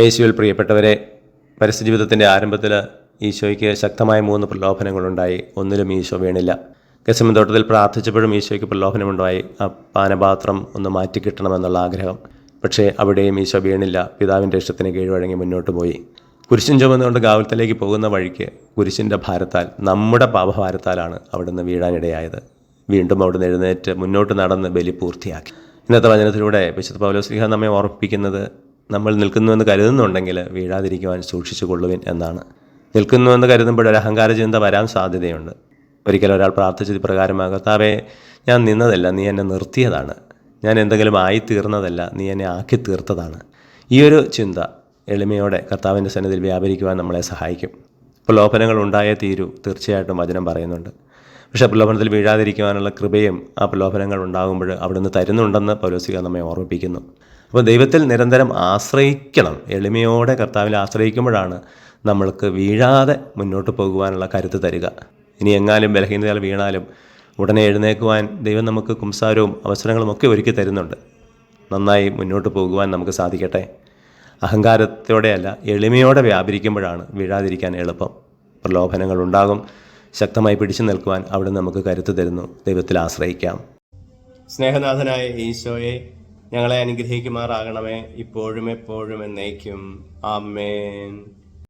യേശുവിൽ പ്രിയപ്പെട്ടവരെ പരസ്യജീവിതത്തിന്റെ ആരംഭത്തിൽ ഈശോയ്ക്ക് ശക്തമായ മൂന്ന് പ്രലോഭനങ്ങളുണ്ടായി. ഒന്നിലും ഈശോ വീണില്ല. ഗസമൻ തോട്ടത്തിൽ പ്രാർത്ഥിച്ചപ്പോഴും ഈശോയ്ക്ക് പ്രലോഭനമുണ്ടായി. ആ പാനപാത്രം ഒന്ന് മാറ്റിക്കിട്ടണമെന്നുള്ള ആഗ്രഹം. പക്ഷേ അവിടെയും ഈശോ വീണില്ല. പിതാവിന്റെ ഇഷ്ടത്തിന് കീഴ്വഴങ്ങി മുന്നോട്ട് പോയി. കുരിശിൻ ചുമന്നുകൊണ്ട് ഗാവലത്തിലേക്ക് പോകുന്ന വഴിക്ക് കുരിശിന്റെ ഭാരത്താൽ നമ്മുടെ പാപഭാരത്താലാണ് അവിടുന്ന് വീഴാനിടയായത്. വീണ്ടും അവിടുന്ന് എഴുന്നേറ്റ് മുന്നോട്ട് നടന്ന് ബലി പൂർത്തിയാക്കി. ഇന്നത്തെ വചനത്തിലൂടെ വിശുദ്ധ പൗലോസ്ലിഹ നമ്മെ ഓർപ്പിക്കുന്നത് നമ്മൾ നിൽക്കുന്നുവെന്ന് കരുതുന്നുണ്ടെങ്കിൽ വീഴാതിരിക്കുവാൻ സൂക്ഷിച്ചു കൊള്ളുവിൻ എന്നാണ്. നിൽക്കുന്നുവെന്ന് കരുതുമ്പോൾ ഒരു അഹങ്കാര ചിന്ത വരാൻ സാധ്യതയുണ്ട്. ഒരിക്കൽ ഒരാൾ പ്രാർത്ഥിച്ചത് പ്രകാരമാകത്താവേ ഞാൻ നിന്നതല്ല നീ എന്നെ നിർത്തിയതാണ്. ഞാൻ എന്തെങ്കിലും ആയി തീർന്നതല്ല നീ എന്നെ ആക്കി തീർത്തതാണ്. ഈ ഒരു ചിന്ത എളിമയോടെ കർത്താവിന്റെ സന്നിധിയിൽ വ്യാപരിക്കുവാൻ നമ്മളെ സഹായിക്കും. പ്രലോഭനങ്ങൾ ഉണ്ടായേ തീരൂ തീർച്ചയായിട്ടും വചനം പറയുന്നുണ്ട്. പക്ഷേ പ്രലോഭനത്തിൽ വീഴാതിരിക്കുവാനുള്ള കൃപയും ആ പ്രലോഭനങ്ങൾ ഉണ്ടാകുമ്പോൾ അവിടുന്ന് തരുന്നുണ്ടെന്ന് പൗലോസിക നമ്മെ ഓർമ്മിപ്പിക്കുന്നു. അപ്പോൾ ദൈവത്തിൽ നിരന്തരം ആശ്രയിക്കണം. എളിമയോടെ കർത്താവിൽ ആശ്രയിക്കുമ്പോഴാണ് നമ്മൾക്ക് വീഴാതെ മുന്നോട്ട് പോകുവാനുള്ള കരുത്ത് തരിക. ഇനി എങ്ങാനും ബലഹീനതകൾ വീണാലും ഉടനെ എഴുന്നേക്കുവാൻ ദൈവം നമുക്ക് കുംസാരവും അവസരങ്ങളും ഒക്കെ ഒരുക്കി തരുന്നുണ്ട്. നന്നായി മുന്നോട്ട് പോകുവാൻ നമുക്ക് സാധിക്കട്ടെ. അഹങ്കാരത്തോടെയല്ല എളിമയോടെ വ്യാപരിക്കുമ്പോഴാണ് വീഴാതിരിക്കാൻ എളുപ്പം. പ്രലോഭനങ്ങൾ ഉണ്ടാകും. ശക്തമായി പിടിച്ചു നിൽക്കുവാൻ അവിടെ നമുക്ക് കരുത്ത് തരുന്നു. ദൈവത്തിൽ ആശ്രയിക്കാം. സ്നേഹനാഥനായ ഈശോയെ ഞങ്ങളെ അനുഗ്രഹിക്കുമാറാകണമേ. ഇപ്പോഴും എപ്പോഴും എന്നേക്കും. ആമേൻ.